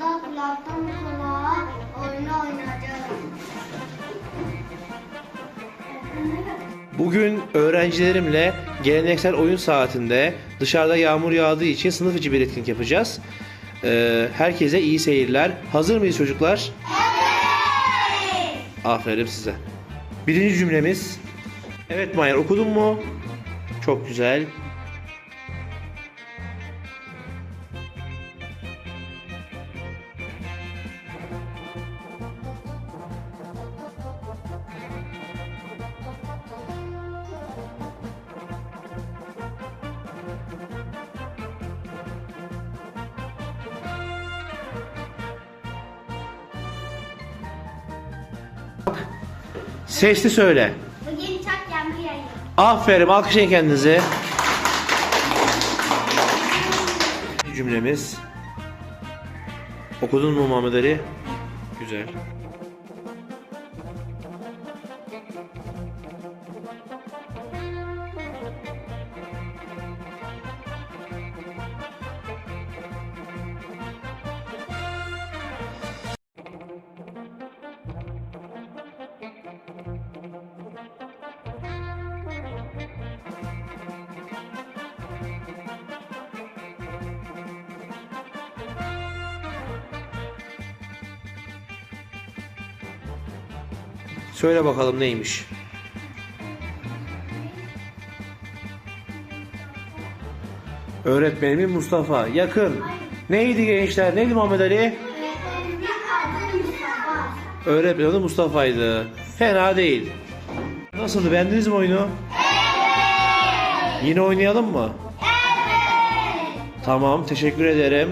Burada kulaktan kulağa oyunu oynayacağız. Bugün öğrencilerimle geleneksel oyun saatinde dışarıda yağmur yağdığı için sınıf içi bir etkinlik yapacağız. Ee, herkese iyi seyirler. Hazır mıyız çocuklar? Evet. Aferin size. Birinci cümlemiz. Evet Mayer okudun mu? Çok güzel. Sesli söyle. Bugün çok yağmur yağıyor. Aferin alkışlayın kendinizi. Cümlemiz. Okudun mu Muhammed Ali? Güzel. Söyle bakalım neymiş? Öğretmenim Mustafa. Yakın. Neydi gençler? Neydi Muhammed Ali? Öğretmenin adı Mustafa'ydı. Fena değil. Nasıldı? Beğendiniz mi oyunu? Evet. Yine oynayalım mı? Evet. Tamam. Teşekkür ederim.